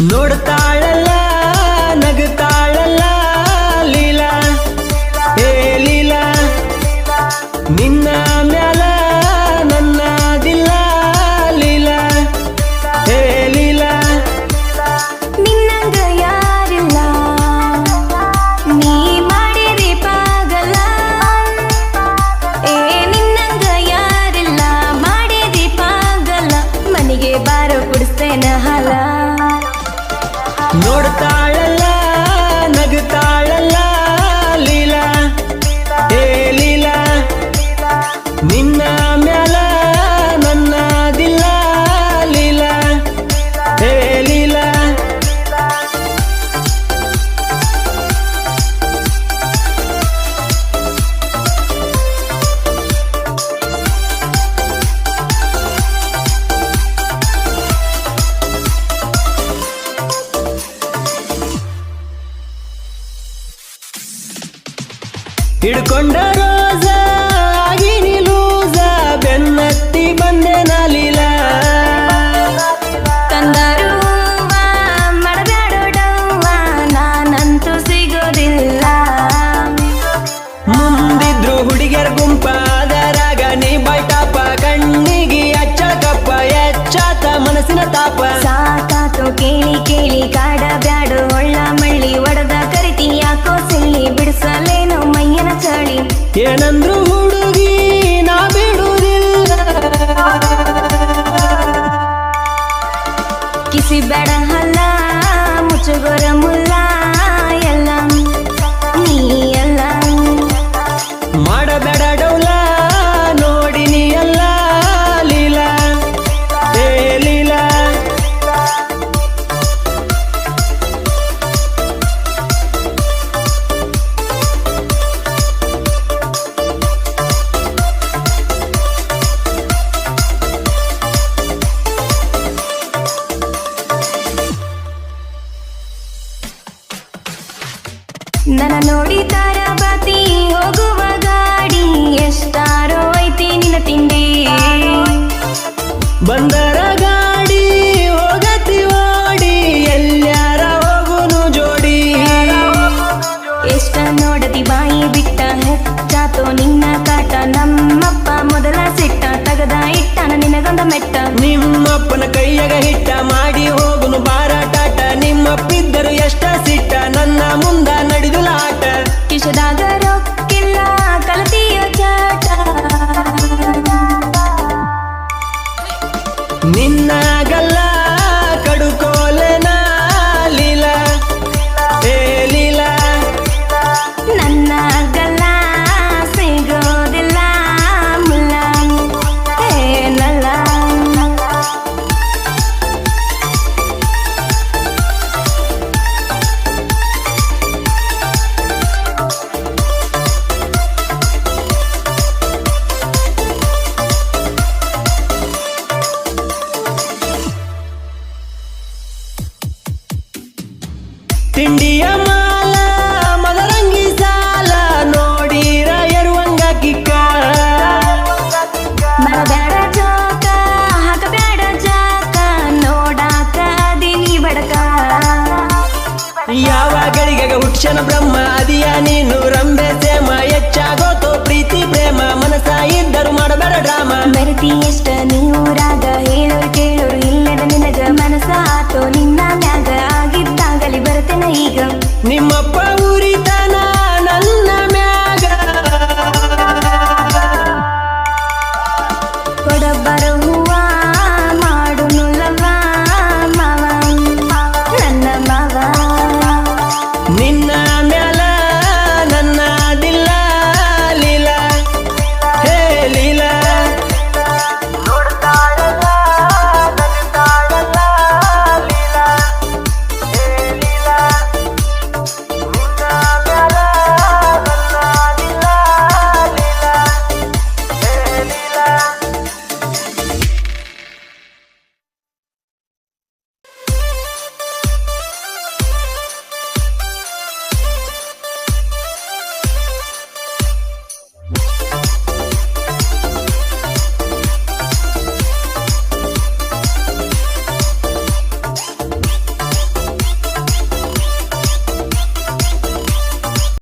ನೋಡ್ತಾಳಲ್ಲ ನಗುತ್ತಾಳಲ್ಲ ಲೀಲಾ. ಏ ಲೀಲಾ, ನಿನ್ನ ಮ್ಯಾಲ ನನ್ನದಿಲ್ಲ ಲೀಲಾ. ಏ ಲೀಲಾ, ನಿನ್ನಂಗ ಯಾರಿಲ್ಲ? ನೀ ಮಾಡಿದಿ ಪಾಗಲ್ಲ ಏ ನಿನ್ನಂಗ ಯಾರಿಲ್ಲ? ಮಾಡಿದಿ ಪಾಗಲ್ಲ ಮನೆಗೆ ಬಾರ ಕುಡಿಸ್ತೇನ ಹಾಲ. ನೋಡ್ತಾ ಹಿಡ್ಕೊಂಡ ತಾಪ. ಸಾಕಾತು ಕೇಳಿ ಕೇಳಿ ಕಾಡ ಬ್ಯಾಡು ಒಳ್ಳ ಮಳ್ಳಿ ವಡದ ಕರಿತೀನಿ ಯಾಕೋ ಸಿಳ್ಳಿ ಬಿಡಿಸಲೇನು ಮೈಯನ ಚಳಿ. ಏನಂದ್ರು ಹೆಚ್ಚಾತೋ ನಿನ್ನ ಕಾಟ. ನಮ್ಮಪ್ಪ ಮೊದಲ ಸಿಟ್ಟ ತಗದ ಇಟ್ಟನ ನಿನಗೊಂದ ಮೆಟ್ಟ. ನಿಮ್ಮಪ್ಪನ ಕೈಯಾಗ ಹಿಟ್ಟ ಮಾಡಿ ಹೋಗುನು ಬಾರಾಟಾಟ. ನಿಮ್ಮಪ್ಪಿದ್ದರು ಎಷ್ಟ ಸಿಟ್ಟ ನನ್ನ ಮುಂದ ನಡೆದು ಆಟ ಕಿಶದಾಗ ತಿಂಡಿಯ ಮಾಲ ಮದರಂಗಿ ಸಾಲ ನೋಡಿರ ಎರುವಂಗ ಕಿಕ್ಕ. ಮರಬೇಡ ಜೋಕ ಹಾಕಬೇಡ ಜಾಕ ನೋಡಾಕ ದಿನಿ ಬಡಕ. ಯಾವ ಗಳಿಗೆಗ ಹುಕ್ಷಣ ಬ್ರಹ್ಮ ಅದಿಯ ನೀನು ರಂಬೆ ಸೇಮ ಹೆಚ್ಚಾಗೋತು ಪ್ರೀತಿ ಪ್ರೇಮ ಮನಸ ಇದ್ದರು ಮಾಡಬೇಡ ಡ್ರಾಮ. ಬೆರತಿ ಎಷ್ಟ ನೀರಾಗ ಹೇಳೋರು ಕೇಳೋರು ಇಲ್ಲದ ನಿನಗ ಮನಸ ಆತೋ ನಿನ್ನ ನಿಮ್ಮಪ್ಪ